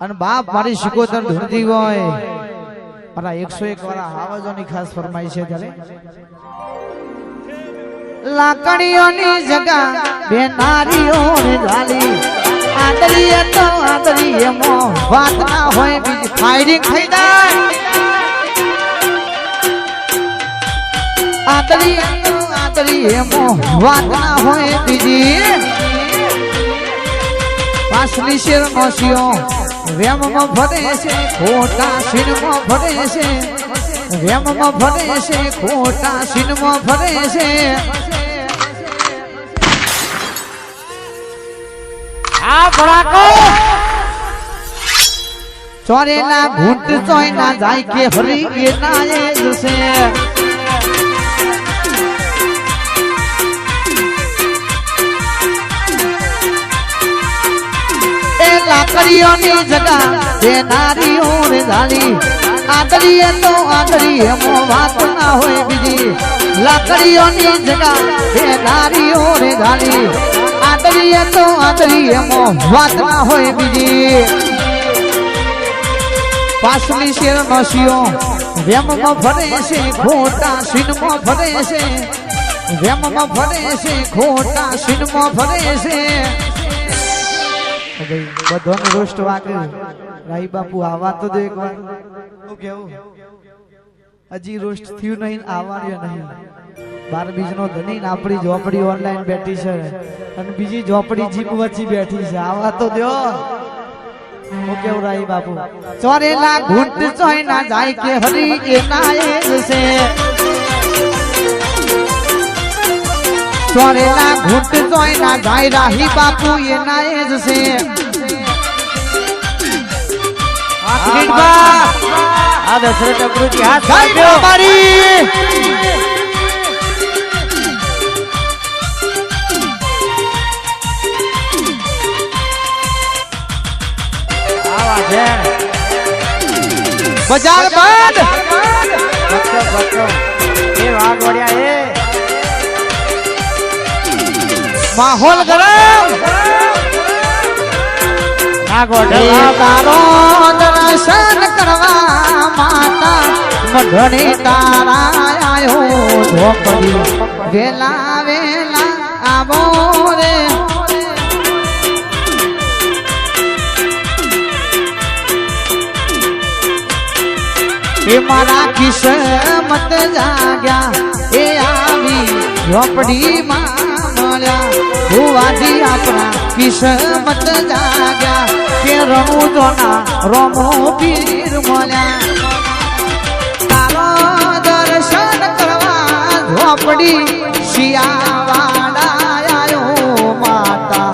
અને બાપ મારી શિકોતર ધૂળતી હોય. મારા એકસો એક વાળા આવાજોની ખાસ ફરમાઈ છે ત્યારે લાકડીઓની જગા બે નારીઓ ઝાલી. આંતરીએ તો આંતરીએ મો વાત ના હોય બીજી ફાયરિંગ થઈ જાય આંતરીએ તો આંતરીએ મો વાત ના હોય બીજી. પાછલી શેર નોશીઓ વેમમાં ભરે છે ખોટા સીનમાં ભરે છે. વેમમાં ભરે છે ખોટા સીનમાં ભરે છે. આ ભડાકો! ચોરેલા ઘૂંટ ચોય ના જાય કે હરી એ ના એ જશે. એ જગા, જે નારીઓ રે ઝાલી આદરીએ તો આદરીએ મો વાત ના હોય બીજી. લાકડીઓની જગા, જે નારીઓ રે ઝાલી આદરીએ તો આદરીએ મો વાત ના હોય બીજી. પાછલી શેર નસીઓ વેમમાં ફરે છે, ખોટા સીનમાં ફરે છે. વેમમાં ફરે છે, ખોટા સીનમાં ફરે છે. બધાને રાઈ બાપુ આવા તો દે હજી રોષ્ટ થયું નહીં આવવાનું નહીં. બાર બીજનો ધની આપણી ઝોપડી ઓનલાઈન બેઠી છે. અને બીજી ઝોપડી જીપ વચ્ચે બેઠી છે. આવા તો દ્યો હું કેવું રાઈ બાપુ? ચોરેલા ઘૂંટ ચોય ના જાય કે હરી એ ના ચોરેલા ઘૂંટ ચોય ના જાય રાહી બાપુ એ ના એ જ છે. આ દશરથ અબરુજી હાથ સાંભળ્યો છે. બજાર બંધ. બચ્ચો બચ્ચો એ વાઘ વળ્યા એ માહોલ ગરમ. દર્શન કરવા માતા મઢણી તારા આયો. ઝોપડી વેલા વેલા આવો રે. એ મારા કિસ્મત જાગ્યા. એ આવી ઝોપડીમાં મળ્યા. ભુવાજી આપણા કિસ્મત જાગ્યા કે રણુ જોના રોમો પીર મળ્યા. તારો દર્શન કરવા ઝોપડી શિયાવાડા આયો માતા.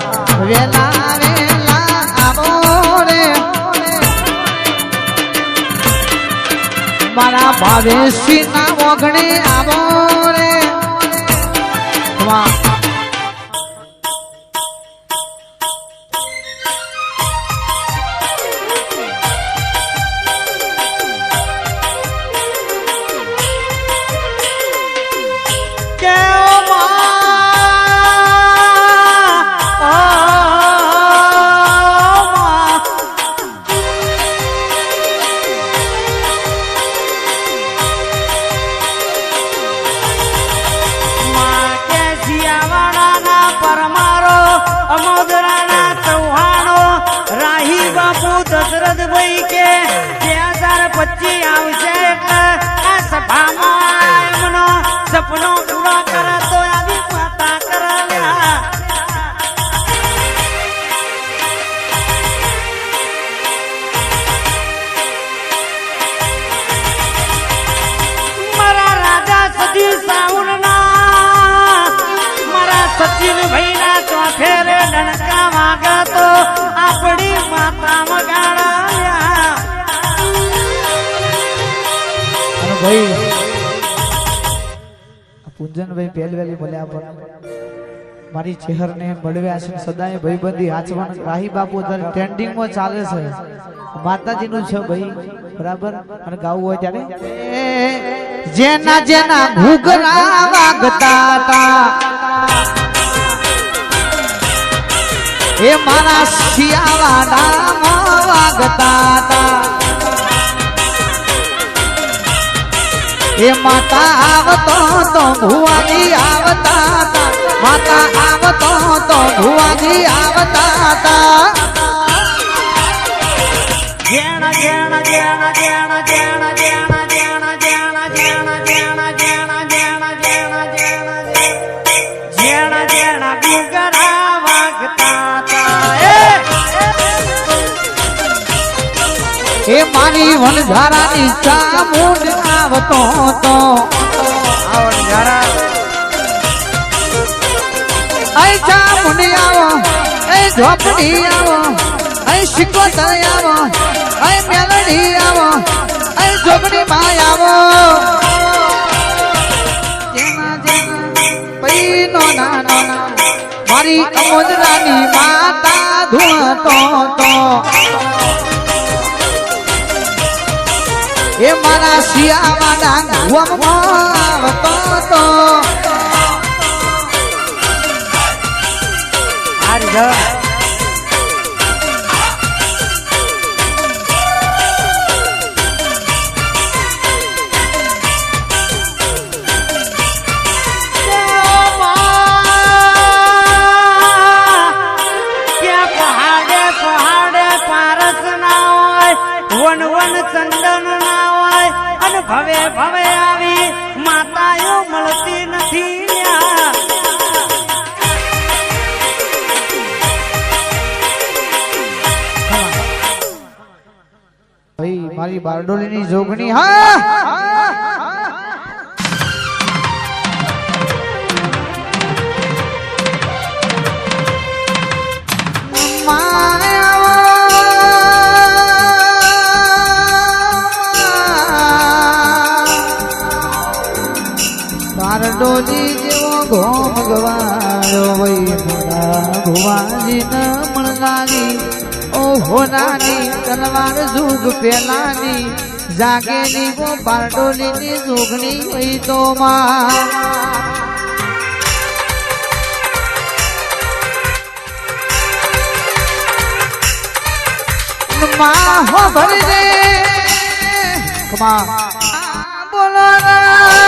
વેલા વેલા, આવો મારા ભાવેશી ના ઓગણે આવો રે. ભાઈ. પૂંજનભાઈ પહેલી વહેલી મળ્યા પણ. મારી ચહેરને મળવ્યા છે. સદાય ભાઈબંધી આચવણ રાહી બાપુ અત્યારે ટ્રેન્ડિંગમાં ચાલે છે. માતાજીનું છે ભાઈ. બરાબર? અને ગાવું હોય ત્યારે જેના જેના ઘૂઘરા વાગતા હતા. એ મારા શિયાળા વાગતા હતા. એ માતા આવતો તો ભુવાની આવતા માતા આવતો તો એ મારી વનધારાની ચામુંડ આવતો હતો. અહીં ચામુંડી આવો અહીં ઝોપડી આવો અહીં શિકોતર આવો અહીં મેલડી આવો અહીં ઝોપડી માં આવો. મારી અમોદરાની માતા ધૂણતો તો એ મારા શિયાવાના ગુવામાં તો હારી. ભવે ભવે આવી માતાઓ મળતી નથી મારી બારડોલીની જોગણી હા! ઘોમ ગવાયો વઈ મારા ભુવાજી ન મળનારી ઓહો નાની તલવાર જુગ પેલાની જાગેલી વો બારડોલીની જોગણી વઈ તો માં. માં હો ભરી કમા. બોલો ના.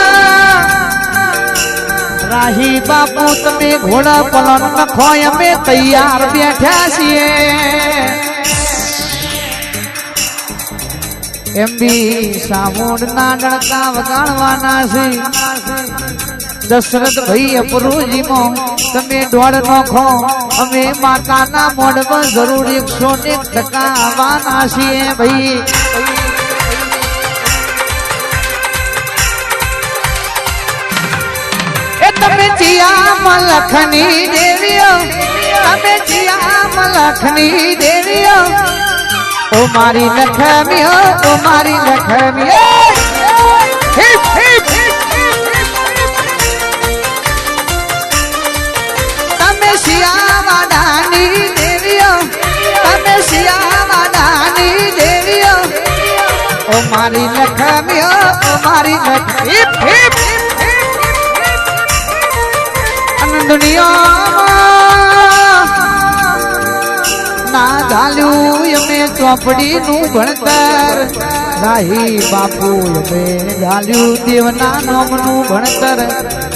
રાહી બાપુ, તમે ઘોડા પલન નખો અમે તૈયાર બેઠા છીએ. એમ બી સામોડ ના ડણકા વગાડવાના છે. દશરથ ભાઈ અપરુજી મો તમે દોડ નોખો, અમે માતાના મોઢમાં જરૂર એકસો ને ટકા આવવાના છીએ ભાઈ. જીયા મલખની દેવીઓ. અમે જિયા મલખની દેવીઓ. ઓ મારી લખમીઓ, ઓ મારી લખમીઓ. તમે શિયાવાડાની દેવીઓ. તમે શિયાવાડાની દેવીઓ. ઓ મારી લખમીઓ, ઓ મારી લખ હિપ હિપ. ના ઝાલ્યું અમે ચોપડીનું ભણતર. રાહી બાપુ ઝાલ્યું દેવના નોમનું ભણતર.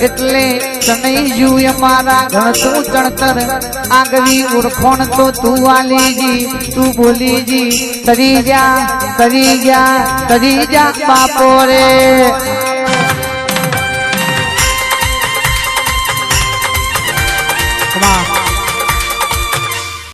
એટલે તનઈ જુ અમારા ગણતું ચણતર. આગવી ઓળખોણ તો તું વાલીજી તું બોલીજી. તરી જા તરી જા તરી જા બાપો રે.